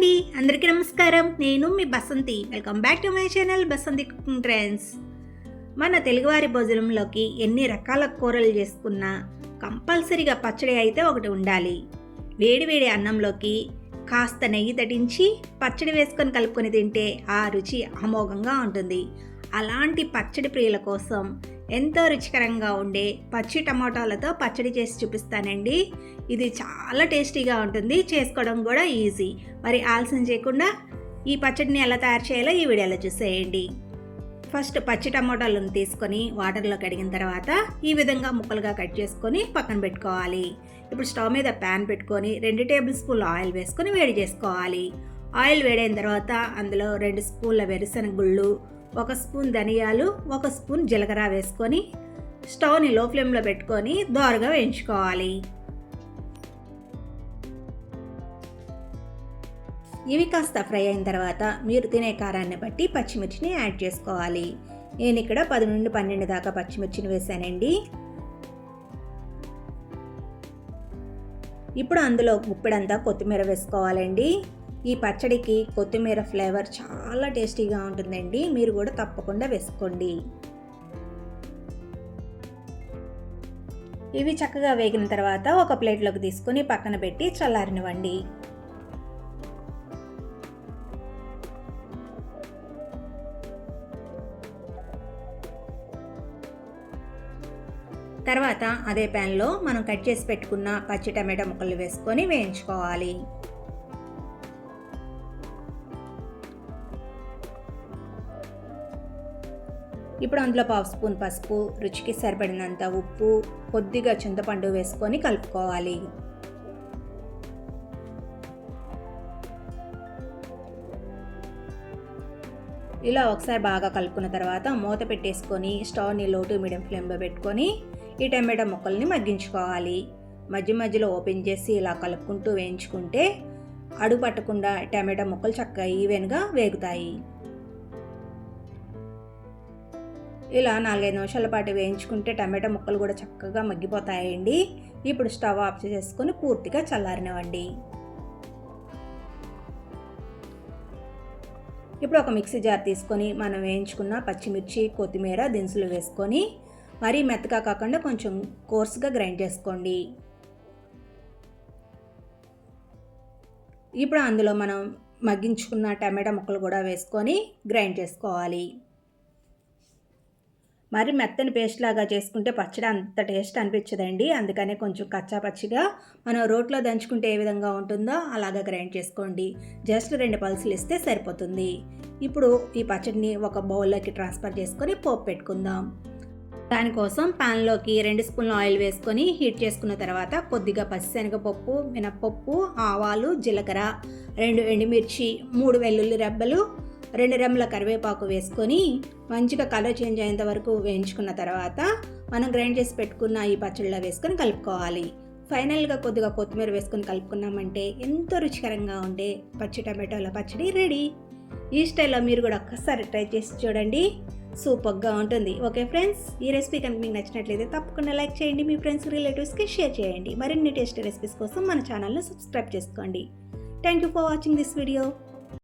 అండి. అందరికీ నమస్కారం. నేను మీ Basanthi. Welcome back to my channel Basanthi cooking trends మన తెలుగువారి భోజనంలోకి ఎన్ని రకాల కూరలు చేసుకున్నా కంపల్సరీగా పచ్చడి అయితే ఒకటి ఉండాలి. వేడివేడి అన్నంలోకి కాస్త నెయ్యి తటించి పచ్చడి వేసుకొని కలుపుకొని తింటే ఆ రుచి అమోఘంగా ఉంటుంది. అలాంటి పచ్చడి ప్రియుల కోసం ఎంతో రుచికరంగా ఉండే పచ్చి టమాటాలతో పచ్చడి చేసి చూపిస్తానండి. ఇది చాలా టేస్టీగా ఉంటుంది. చేసుకోవడం కూడా ఈజీ. మరి ఆలస్యం చేయకుండా ఈ పచ్చడిని ఎలా తయారు చేయాలో ఈ వీడియోలో చూసేయండి. ఫస్ట్ పచ్చి టమాటాలను తీసుకొని వాటర్లో కడిగిన తర్వాత ఈ విధంగా ముక్కలుగా కట్ చేసుకొని పక్కన పెట్టుకోవాలి. ఇప్పుడు స్టవ్ మీద ప్యాన్ పెట్టుకొని రెండు టేబుల్ స్పూన్ల ఆయిల్ వేసుకొని వేడి చేసుకోవాలి. ఆయిల్ వేడైన తర్వాత అందులో రెండు స్పూన్ల వెరుసెనగ గుళ్ళు ఒక స్పూన్ ధనియాలు ఒక స్పూన్ జీలకర్ర వేసుకొని స్టవ్ని లో ఫ్లేమ్లో పెట్టుకొని దోరగా వేయించుకోవాలి. ఇవి కాస్త ఫ్రై అయిన తర్వాత మీరు తినే కారాన్ని బట్టి పచ్చిమిర్చిని యాడ్ చేసుకోవాలి. నేను ఇక్కడ పది నుండి పన్నెండు దాకా పచ్చిమిర్చిని వేసానండి. ఇప్పుడు అందులో గుప్పెడంతా కొత్తిమీర వేసుకోవాలండి. ఈ పచ్చడికి కొత్తిమీర ఫ్లేవర్ చాలా టేస్టీగా ఉంటుందండి. మీరు కూడా తప్పకుండా వేసుకోండి. ఇవి చక్కగా వేగిన తర్వాత ఒక ప్లేట్లోకి తీసుకొని పక్కన పెట్టి చల్లారనివ్వండి. తర్వాత అదే ప్యాన్లో మనం కట్ చేసి పెట్టుకున్న పచ్చి టమాటా ముక్కలు వేసుకొని వేయించుకోవాలి. ఇప్పుడు అందులో పావు స్పూన్ పసుపు రుచికి సరిపడినంత ఉప్పు కొద్దిగా చింతపండు వేసుకొని కలుపుకోవాలి. ఇలా ఒకసారి బాగా కలుపుకున్న తర్వాత మూత పెట్టేసుకొని స్టవ్ని లో టు మీడియం ఫ్లేమ్లో పెట్టుకొని ఈ టమాటా ముక్కల్ని మగ్గించుకోవాలి. మధ్య మధ్యలో ఓపెన్ చేసి ఇలా కలుపుకుంటూ వేయించుకుంటే అడుగు పట్టకుండా టమాటా ముక్కలు చక్కగా ఈవెన్గా వేగుతాయి. ఇలా నాలుగైదు నిమిషాల పాటు వేయించుకుంటే టమాటా ముక్కలు కూడా చక్కగా మగ్గిపోతాయండి. ఇప్పుడు స్టవ్ ఆఫ్ చేసుకొని పూర్తిగా చల్లారినవ్వండి ఇప్పుడు ఒక మిక్సీ జార్ తీసుకొని మనం వేయించుకున్న పచ్చిమిర్చి కొత్తిమీర దినుసులు వేసుకొని మరీ మెత్తగా కాకుండా కొంచెం కోర్స్గా గ్రైండ్ చేసుకోండి. ఇప్పుడు అందులో మనం మగ్గించుకున్న టమాటా ముక్కలు కూడా వేసుకొని గ్రైండ్ చేసుకోవాలి. మరి మెత్తని పేస్ట్ లాగా చేసుకుంటే పచ్చడి అంత టేస్ట్ అనిపించదండి. అందుకనే కొంచెం కచ్చా పచ్చిగా మనం రోట్లో దంచుకుంటే ఏ విధంగా ఉంటుందో అలాగా గ్రైండ్ చేసుకోండి. జస్ట్ రెండు పల్సులు ఇస్తే సరిపోతుంది. ఇప్పుడు ఈ పచ్చడిని ఒక బౌల్లోకి ట్రాన్స్ఫర్ చేసుకొని పోపు పెట్టుకుందాం. దానికోసం పాన్లోకి రెండు స్పూన్ల ఆయిల్ వేసుకొని హీట్ చేసుకున్న తర్వాత కొద్దిగా పచ్చిశనగపప్పు మినప్పప్పు ఆవాలు జీలకర్ర రెండు ఎండుమిర్చి మూడు వెల్లుల్లి రెబ్బలు రెండు రెమ్మల కరివేపాకు వేసుకొని మంచిగా కలర్ చేంజ్ అయ్యేంత వరకు వేయించుకున్న తర్వాత మనం గ్రైండ్ చేసి పెట్టుకున్న ఈ పచ్చడిలో వేసుకొని కలుపుకోవాలి. ఫైనల్గా కొద్దిగా కొత్తిమీర వేసుకొని కలుపుకున్నామంటే ఎంతో రుచికరంగా ఉండే పచ్చి టమాటోల పచ్చడి రెడీ. ఈ స్టైల్లో మీరు కూడా ఒక్కసారి ట్రై చేసి చూడండి. సూపర్గా ఉంటుంది. ఓకే ఫ్రెండ్స్ ఈ రెసిపీ కనుక మీకు నచ్చినట్లయితే తప్పకుండా లైక్ చేయండి మీ ఫ్రెండ్స్ రిలేటివ్స్కి షేర్ చేయండి. మరిన్ని టేస్ట్ రెసిపీస్ కోసం మన ఛానల్ని సబ్స్క్రైబ్ చేసుకోండి. Thank you for watching this video.